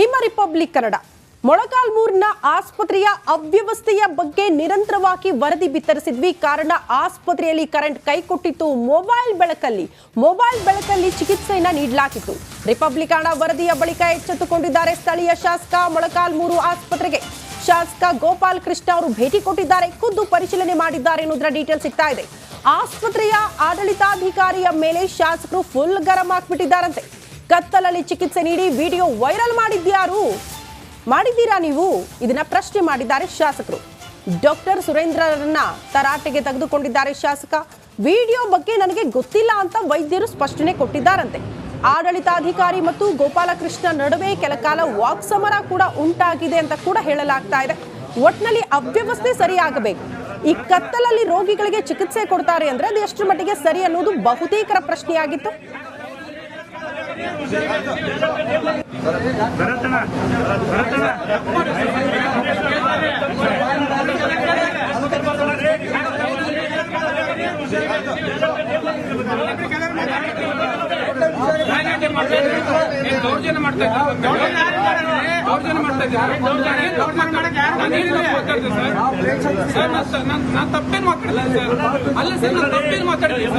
ನಿಮ್ಮ ರಿಪಬ್ಲಿಕ್ ಕನ್ನಡ. ಮೊಳಕಾಲ್ಮೂರಿನ ಆಸ್ಪತ್ರೆಯ ಅವ್ಯವಸ್ಥೆಯ ಬಗ್ಗೆ ನಿರಂತರವಾಗಿ ವರದಿ ಬಿತ್ತರಿಸಿದ್ವಿ. ಕಾರಣ ಆಸ್ಪತ್ರೆಯಲ್ಲಿ ಕರೆಂಟ್ ಕೈಕೊಟ್ಟಿತ್ತು ಮೊಬೈಲ್ ಬೆಳಕಲ್ಲಿ ಮೊಬೈಲ್ ಬೆಳಕಲ್ಲಿ ಚಿಕಿತ್ಸೆಯನ್ನು ನೀಡಲಾಗಿತ್ತು. ರಿಪಬ್ಲಿಕ್ ಕನ್ನಡ ವರದಿಯ ಬಳಿಕ ಎಚ್ಚೆತ್ತುಕೊಂಡಿದ್ದಾರೆ ಸ್ಥಳೀಯ ಶಾಸಕ ಮೊಳಕಾಲ್ಮೂರು ಆಸ್ಪತ್ರೆಗೆ. ಶಾಸಕ ಗೋಪಾಲ್ ಕೃಷ್ಣ ಅವರು ಭೇಟಿ ಕೊಟ್ಟಿದ್ದಾರೆ. ಖುದ್ದು ಪರಿಶೀಲನೆ ಮಾಡಿದ್ದಾರೆ ಅನ್ನೋದರ ಡೀಟೇಲ್ ಸಿಗ್ತಾ ಇದೆ. ಆಸ್ಪತ್ರೆಯ ಆಡಳಿತಾಧಿಕಾರಿಯ ಮೇಲೆ ಶಾಸಕರು ಫುಲ್ ಗರಂ ಹಾಕ್ಬಿಟ್ಟಿದ್ದಾರಂತೆ. ಕತ್ತಲಲ್ಲಿ ಚಿಕಿತ್ಸೆ ನೀಡಿ ವಿಡಿಯೋ ವೈರಲ್ ಮಾಡಿದ್ಯಾರು? ಮಾಡಿದ್ದೀರಾ ನೀವು? ಇದನ್ನ ಪ್ರಶ್ನೆ ಮಾಡಿದ್ದಾರೆ ಶಾಸಕರು. ಡಾಕ್ಟರ್ ಸುರೇಂದ್ರರನ್ನ ತರಾಟೆಗೆ ತೆಗೆದುಕೊಂಡಿದ್ದಾರೆ ಶಾಸಕ. ವಿಡಿಯೋ ಬಗ್ಗೆ ನನಗೆ ಗೊತ್ತಿಲ್ಲ ಅಂತ ವೈದ್ಯರು ಸ್ಪಷ್ಟನೆ ಕೊಟ್ಟಿದ್ದಾರಂತೆ. ಆಡಳಿತಾಧಿಕಾರಿ ಮತ್ತು ಗೋಪಾಲಕೃಷ್ಣ ನಡುವೆ ಕೆಲಕಾಲ ವಾಕ್ಸಮರ ಕೂಡ ಉಂಟಾಗಿದೆ ಅಂತ ಕೂಡ ಹೇಳಲಾಗ್ತಾ ಇದೆ. ಒಟ್ನಲ್ಲಿ ಅವ್ಯವಸ್ಥೆ ಸರಿಯಾಗಬೇಕು. ಈ ಕತ್ತಲಲ್ಲಿ ರೋಗಿಗಳಿಗೆ ಚಿಕಿತ್ಸೆ ಕೊಡ್ತಾರೆ ಅಂದ್ರೆ ಅದು ಎಷ್ಟು ಮಟ್ಟಿಗೆ ಸರಿ ಅನ್ನೋದು ಬಹುತೇಕರ ಪ್ರಶ್ನೆಯಾಗಿತ್ತು. ದೌರ್ಜನ್ಯ ಮಾಡ್ತಾ ಸರ್ ನಾನು ತಪ್ಪೇನು ಮಾತಾಡಲ್ಲ ಸರ್ ಅಲ್ಲ ಸರ್ ನಾನು ತಪ್ಪೇನು ಮಾತಾಡಿಲ್ಲ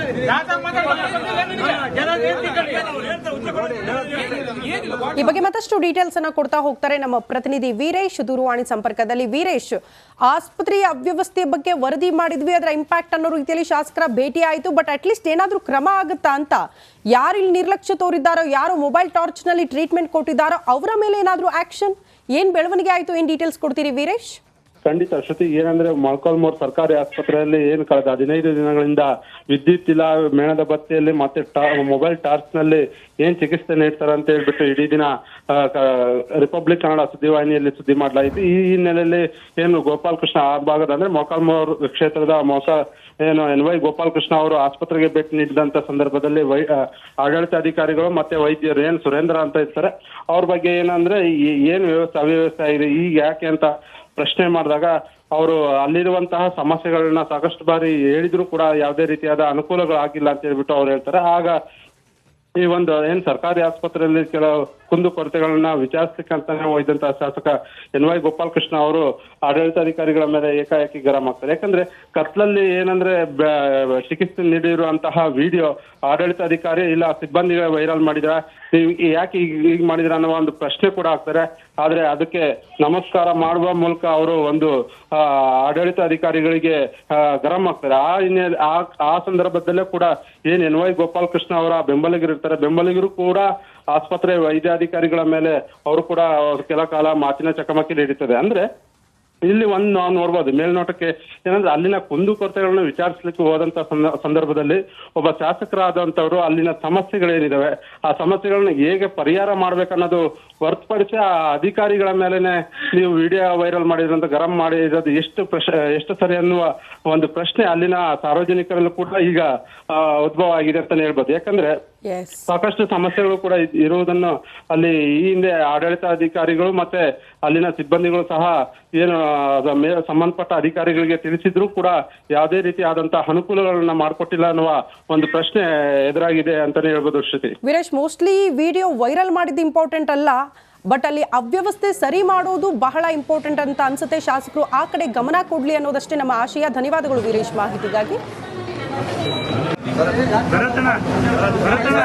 ಈ ಬಗ್ಗೆ ಮತ್ತಷ್ಟು ಡೀಟೇಲ್ಸ್ ಅನ್ನ ಕೊಡ್ತಾ ಹೋಗ್ತಾರೆ ನಮ್ಮ ಪ್ರತಿನಿಧಿ ವೀರೇಶ್ ದೂರವಾಣಿ ಸಂಪರ್ಕದಲ್ಲಿ. ವೀರೇಶ್ ಆಸ್ಪತ್ರೆಯ ಅವ್ಯವಸ್ಥೆಯ ಬಗ್ಗೆ ವರದಿ ಮಾಡಿದ್ವಿ, ಅದರ ಇಂಪ್ಯಾಕ್ಟ್ ಅನ್ನೋ ರೀತಿಯಲ್ಲಿ ಶಾಸಕರ ಭೇಟಿ ಆಯಿತು ಬಟ್ ಲೀಸ್ಟ್ ಏನಾದರೂ ಕ್ರಮ ಆಗುತ್ತಾ ಅಂತ ಯಾರು ಇಲ್ಲಿ ನಿರ್ಲಕ್ಷ್ಯ ತೋರಿದ್ದಾರೋ, ಯಾರು ಮೊಬೈಲ್ ಟಾರ್ಚ್ನಲ್ಲಿ ಟ್ರೀಟ್ಮೆಂಟ್ ಕೊಟ್ಟಿದ್ದಾರೋ, ಅವರ ಮೇಲೆ ಏನಾದರೂ ಆಕ್ಷನ್ ಏನ್ ಬೆಳವಣಿಗೆ ಆಯಿತು, ಏನ್ ಡೀಟೇಲ್ಸ್ ಕೊಡ್ತೀರಿ ವೀರೇಶ್? ಖಂಡಿತ ಶ್ರುತಿ ಏನಂದ್ರೆ ಮೊಳಕಾಲ್ಮೂರು ಸರ್ಕಾರಿ ಆಸ್ಪತ್ರೆಯಲ್ಲಿ ಏನು ಕಳೆದ ಹದಿನೈದು ದಿನಗಳಿಂದ ವಿದ್ಯುತ್ ಇಲ್ಲ, ಮೇಣದ ಬತ್ತಿಯಲ್ಲಿ ಮತ್ತೆ ಮೊಬೈಲ್ ಟಾರ್ಚ್ನಲ್ಲಿ ಏನ್ ಚಿಕಿತ್ಸೆ ನೀಡ್ತಾರೆ ಅಂತ ಹೇಳ್ಬಿಟ್ಟು ಇಡೀ ದಿನ ರಿಪಬ್ಲಿಕ್ ಕನ್ನಡ ಸುದ್ದಿವಾಹಿನಿಯಲ್ಲಿ ಸುದ್ದಿ ಮಾಡಲಾಯಿತು. ಈ ಹಿನ್ನೆಲೆಯಲ್ಲಿ ಏನು ಗೋಪಾಲ್ ಕೃಷ್ಣ ಆ ಭಾಗದ ಅಂದ್ರೆ ಮೊಳಕಾಲ್ಮೂರು ಕ್ಷೇತ್ರದ ಮೊಸ, ಏನು ಎನ್ ವೈ ಗೋಪಾಲ್ ಕೃಷ್ಣ ಅವರು ಆಸ್ಪತ್ರೆಗೆ ಭೇಟಿ ನೀಡಿದಂತ ಸಂದರ್ಭದಲ್ಲಿ ವೈ ಆಡಳಿತ ಆಡಳಿತಾಧಿಕಾರಿಗಳು ಮತ್ತೆ ವೈದ್ಯರು ಏನ್ ಸುರೇಂದ್ರ ಅಂತ ಇರ್ತಾರೆ. ಅವ್ರ ಬಗ್ಗೆ ಏನಂದ್ರೆ ಏನ್ ವ್ಯವಸ್ಥೆ, ಅವ್ಯವಸ್ಥೆ ಆಗಿದೆ, ಈಗ ಯಾಕೆ ಅಂತ ಪ್ರಶ್ನೆ ಮಾಡಿದಾಗ ಅವರು ಅಲ್ಲಿರುವಂತಹ ಸಮಸ್ಯೆಗಳನ್ನ ಸಾಕಷ್ಟು ಬಾರಿ ಹೇಳಿದ್ರು ಕೂಡ ಯಾವುದೇ ರೀತಿಯಾದ ಅನುಕೂಲಗಳಾಗಿಲ್ಲ ಅಂತ ಹೇಳ್ಬಿಟ್ಟು ಅವ್ರು ಹೇಳ್ತಾರೆ. ಆಗ ಈ ಒಂದು ಏನ್ ಸರ್ಕಾರಿ ಆಸ್ಪತ್ರೆಯಲ್ಲಿ ಕೆಲವು ಕುಂದು ಕೊರತೆಗಳನ್ನ ವಿಚಾರಿಸಲಿಕ್ಕಂತಾನೆ ಹೋಯ್ದಂತ ಶಾಸಕ ಎನ್ ವೈ ಗೋಪಾಲಕೃಷ್ಣ ಅವರು ಆಡಳಿತಾಧಿಕಾರಿಗಳ ಮೇಲೆ ಏಕಾಏಕಿ ಗರಂ ಆಗ್ತಾರೆ. ಯಾಕಂದ್ರೆ ಕತ್ಲಲ್ಲಿ ಏನಂದ್ರೆ ಚಿಕಿತ್ಸೆ ನೀಡಿರುವಂತಹ ವಿಡಿಯೋ ಆಡಳಿತಾಧಿಕಾರಿ ಇಲ್ಲ ಸಿಬ್ಬಂದಿಗಳ ವೈರಲ್ ಮಾಡಿದ್ರ ನೀವು ಯಾಕೆ ಈಗ ಮಾಡಿದ್ರ ಅನ್ನೋ ಒಂದು ಪ್ರಶ್ನೆ ಕೂಡ ಆಗ್ತಾರೆ. ಆದ್ರೆ ಅದಕ್ಕೆ ನಮಸ್ಕಾರ ಮಾಡುವ ಮೂಲಕ ಅವರು ಒಂದು ಆಡಳಿತ ಅಧಿಕಾರಿಗಳಿಗೆ ಗರಂ ಆಗ್ತಾರೆ. ಆ ಹಿನ್ನೆಲೆ ಆ ಸಂದರ್ಭದಲ್ಲೇ ಕೂಡ ಏನ್ ಎನ್ ವೈ ಗೋಪಾಲ್ ಕೃಷ್ಣ ಅವರ ಬೆಂಬಲಿಗರು ಇರ್ತಾರೆ. ಬೆಂಬಲಿಗರು ಕೂಡ ಆಸ್ಪತ್ರೆ ವೈದ್ಯಾಧಿಕಾರಿಗಳ ಮೇಲೆ ಅವರು ಕೂಡ ಕೆಲ ಕಾಲ ಮಾತಿನ ಚಕಮಕಿ ನಡೀತದೆ ಅಂದ್ರೆ ಇಲ್ಲಿ ಒಂದು ನಾವು ನೋಡ್ಬೋದು. ಮೇಲ್ನೋಟಕ್ಕೆ ಏನಂದ್ರೆ ಅಲ್ಲಿನ ಕುಂದು ಕೊರತೆಗಳನ್ನ ವಿಚಾರಿಸಲಿಕ್ಕೆ ಹೋದಂತ ಸಂದ- ಸಂದರ್ಭದಲ್ಲಿ ಒಬ್ಬ ಶಾಸಕರಾದಂಥವರು ಅಲ್ಲಿನ ಸಮಸ್ಯೆಗಳೇನಿದಾವೆ, ಆ ಸಮಸ್ಯೆಗಳನ್ನ ಹೇಗೆ ಪರಿಹಾರ ಮಾಡ್ಬೇಕನ್ನೋದು ಹೊರತುಪಡಿಸಿ ಆ ಅಧಿಕಾರಿಗಳ ಮೇಲೆನೆ ನೀವು ವಿಡಿಯೋ ವೈರಲ್ ಮಾಡಿದ್ರಂತ, ಗರಂ ಮಾಡಿರೋದು ಎಷ್ಟು ಪ್ರಶ್ನೆ ಎಷ್ಟು ಸರಿ ಅನ್ನುವ ಒಂದು ಪ್ರಶ್ನೆ ಅಲ್ಲಿನ ಸಾರ್ವಜನಿಕರಲ್ಲೂ ಕೂಡ ಈಗ ಉದ್ಭವ ಆಗಿದೆ ಅಂತಾನೆ ಹೇಳ್ಬೋದು. ಯಾಕಂದ್ರೆ ಸಾಕಷ್ಟು ಸಮಸ್ಯೆಗಳು ಕೂಡ ಇರುವುದನ್ನು ಅಲ್ಲಿ ಈ ಹಿಂದೆ ಆಡಳಿತಾಧಿಕಾರಿಗಳು ಮತ್ತೆ ಅಲ್ಲಿನ ಸಿಬ್ಬಂದಿಗಳು ಸಹ ಏನು ಸಂಬಂಧಪಟ್ಟ ಅಧಿಕಾರಿಗಳಿಗೆ ತಿಳಿಸಿದ್ರು ಕೂಡ ಯಾವುದೇ ರೀತಿಯಾದಂತಹ ಅನುಕೂಲಗಳನ್ನ ಮಾಡಿಕೊಟ್ಟಿಲ್ಲ ಅನ್ನುವ ಒಂದು ಪ್ರಶ್ನೆ ಎದುರಾಗಿದೆ ಅಂತಾನೆ ಹೇಳ್ಬೋದು Shruti. Veeresh mostly video viral ಮಾಡಿದ್ದು ಇಂಪಾರ್ಟೆಂಟ್ ಅಲ್ಲ ಬಟ್ ಅಲ್ಲಿ ಅವ್ಯವಸ್ಥೆ ಸರಿ ಮಾಡೋದು ಬಹಳ ಇಂಪಾರ್ಟೆಂಟ್ ಅಂತ ಅನ್ಸುತ್ತೆ. ಶಾಸಕರು ಆ ಕಡೆ ಗಮನ ಕೊಡ್ಲಿ ಅನ್ನೋದಷ್ಟೇ ನಮ್ಮ ಆಶಯ. ಧನ್ಯವಾದಗಳು ವೀರೇಶ್ ಮಾಹಿತಿಗಾಗಿ. ಭರತನ ಭರತನ